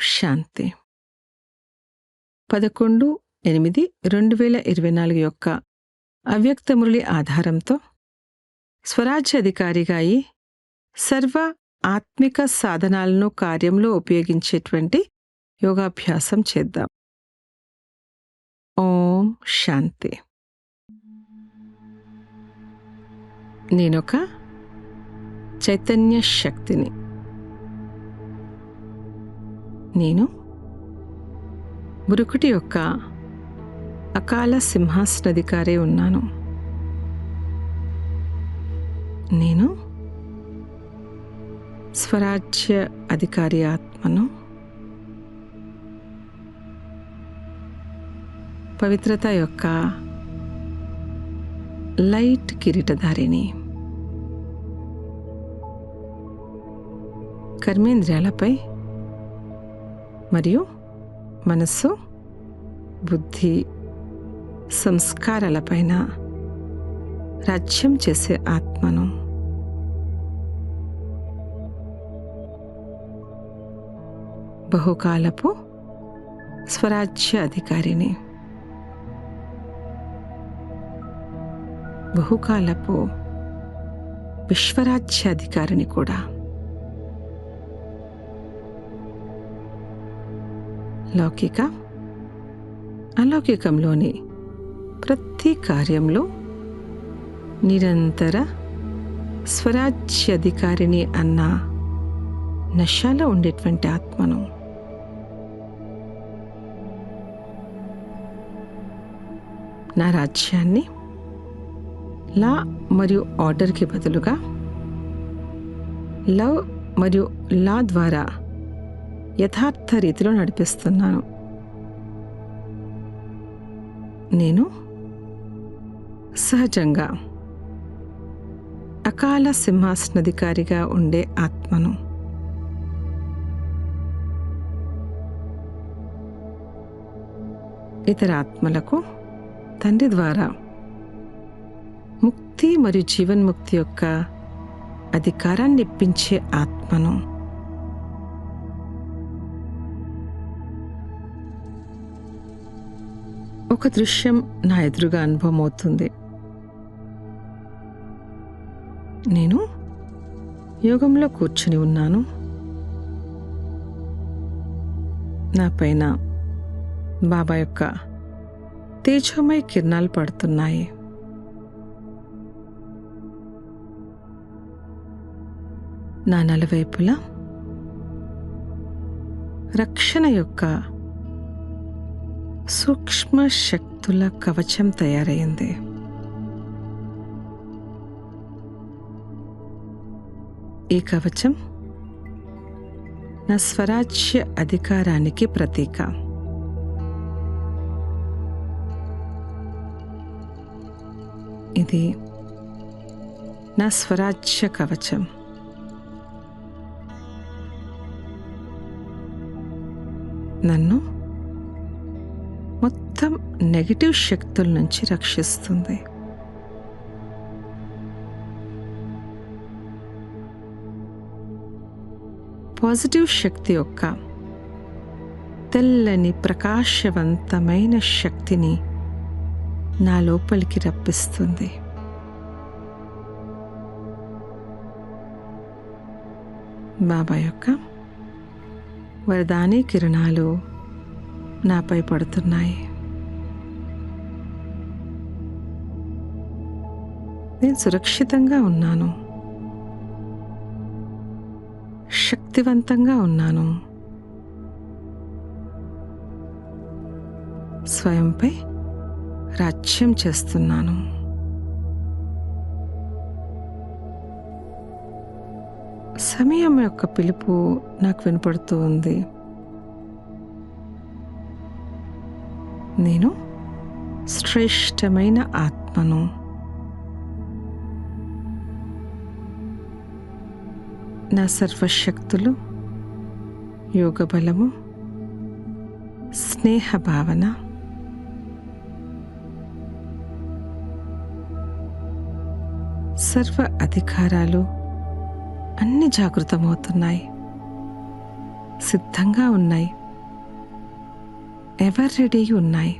శాంతి. పదకొండు ఎనిమిది రెండు వేల ఇరవై నాలుగు యొక్క అవ్యక్త మురళి ఆధారంతో స్వరాజ్య అధికారిగా అయి సర్వ ఆత్మిక సాధనాలను కార్యంలో ఉపయోగించేటువంటి యోగాభ్యాసం చేద్దాం. ఓం శాంతి. నేనొక చైతన్య శక్తిని. నేను మురుకుటి యొక్క అకాల సింహాసనధికారే ఉన్నాను. నేను స్వరాజ్య అధికారి ఆత్మను పవిత్రత యొక్క లైట్ కిరీటధారిని కర్మేంద్రియాలపై మరియు మనస్సు బుద్ధి సంస్కారాలపైన రాజ్యం చేసే ఆత్మను. బహుకాలపు స్వరాజ్య అధికారిని. బహుకాలపు విశ్వరాజ్య అధికారిని కూడా. లౌకిక అలౌకికంలోని ప్రతి కార్యంలో నిరంతర స్వరాజ్యాధికారిని అన్న నశాలో ఉండేటువంటి ఆత్మను. నా రాజ్యాన్ని లా మరియు ఆర్డర్కి బదులుగా లవ్ మరియు లా ద్వారా యథార్థ రీతిలో నడిపిస్తున్నాను. నేను సహజంగా అకాల సింహాసనాధికారిగా ఉండే ఆత్మను ఇతర ఆత్మలకు తండ్రి ద్వారా ముక్తి మరియు జీవన్ముక్తి యొక్క అధికారాన్ని ఇప్పించే ఆత్మను ఒక దృశ్యం నా ఎదురుగా అనుభవం అవుతుంది నేను యోగంలో కూర్చుని ఉన్నాను. నా పైన బాబా యొక్క తేజోమయ కిరణాలు పడుతున్నాయి. నా నలువైపులా రక్షణ యొక్క సూక్ష్మ శక్తుల కవచం తయారైంది. ఈ కవచం నా స్వరాజ్య అధికారానికి ప్రతీక. ఇది నా స్వరాజ్య కవచం. నన్ను నెగటివ్ శక్తుల నుంచి రక్షిస్తుంది. పాజిటివ్ శక్తి యొక్క తెల్లని ప్రకాశవంతమైన శక్తిని నా లోపలికి రప్పిస్తుంది. బాబా యొక్క వరదాని కిరణాలు నాపై పడుతున్నాయి. నేను సురక్షితంగా ఉన్నాను. శక్తివంతంగా ఉన్నాను. స్వయంపై రాజ్యం చేస్తున్నాను. సమయం యొక్క పిలుపు నాకు వినపడుతూ ఉంది. నేను శ్రేష్టమైన ఆత్మను నా సర్వశక్తులు యోగ బలము స్నేహ భావన. సర్వ అధికారాలు అన్ని జాగృతమవుతున్నాయి. సిద్ధంగా ఉన్నాయి. ఎవర్ రెడీ ఉన్నాయి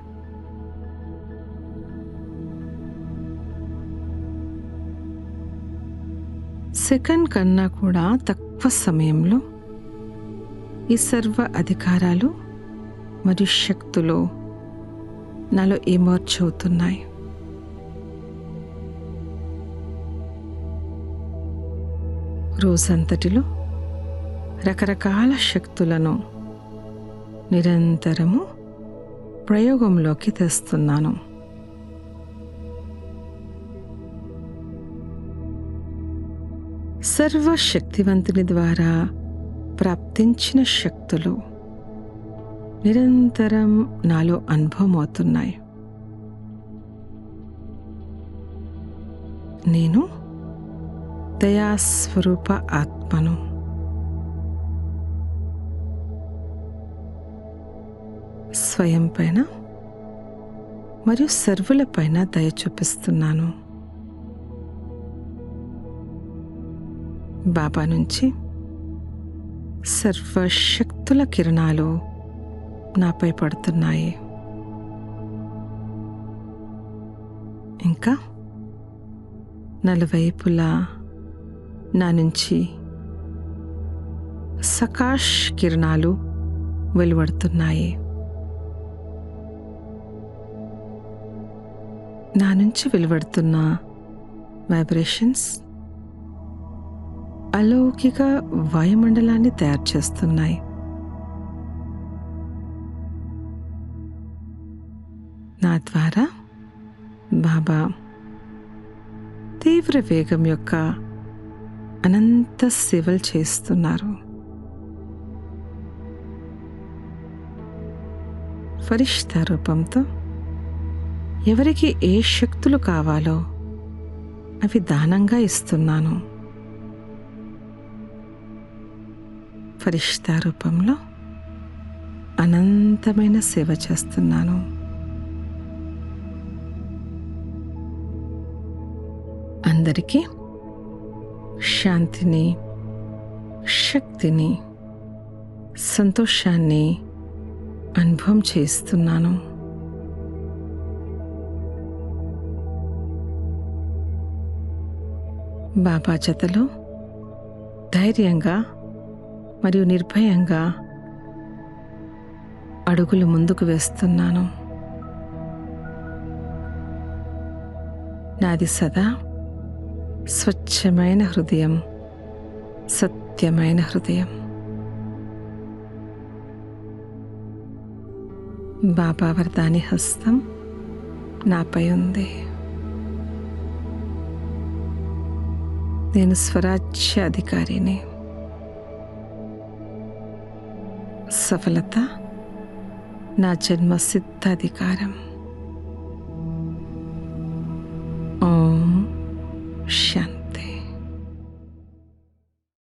సెకండ్ కన్నా కూడా తక్కువ సమయంలో ఈ సర్వ అధికారాలు మరియు శక్తులు నాలో ఎమర్జ్ అవుతున్నాయి రోజంతటిలో రకరకాల శక్తులను నిరంతరము ప్రయోగంలోకి తెస్తున్నాను. సర్వశక్తివంతుని ద్వారా ప్రాప్తించిన శక్తులు నిరంతరం నాలో అనుభవం అవుతున్నాయి నేను దయాస్వరూప ఆత్మను స్వయం పైన మరియు సర్వుల పైన దయ చూపిస్తున్నాను. బాబా నుంచి సర్వశక్తుల కిరణాలు నాపై పడుతున్నాయి. ఇంకా నలువైపులా నా నుంచి సకాష్ కిరణాలు వెలువడుతున్నాయి. నా నుంచి వెలువడుతున్న వైబ్రేషన్స్ అలౌకిక వాయుమండలాన్ని తయారు చేస్తున్నాయి. నా ద్వారా బాబా తీవ్ర వేగం యొక్క అనంత సేవలు చేస్తున్నారు. ఫరిష్తా రూపంతో ఎవరికి ఏ శక్తులు కావాలో అవి దానంగా ఇస్తున్నాను. ఫరిష్తా రూపంలో అనంతమైన సేవ చేస్తున్నాను. అందరికీ శాంతిని శక్తిని సంతోషాన్ని అనుభవం చేస్తున్నాను బాబా జతలో ధైర్యంగా మరియు నిర్భయంగా అడుగులు ముందుకు వేస్తున్నాను. నాది సదా స్వచ్ఛమైన హృదయం సత్యమైన హృదయం. బాబా వరదాని హస్తం నాపై ఉంది. నేను స్వరాజ్య అధికారిని సఫలత నా జన్మ సిద్ధాధికారం.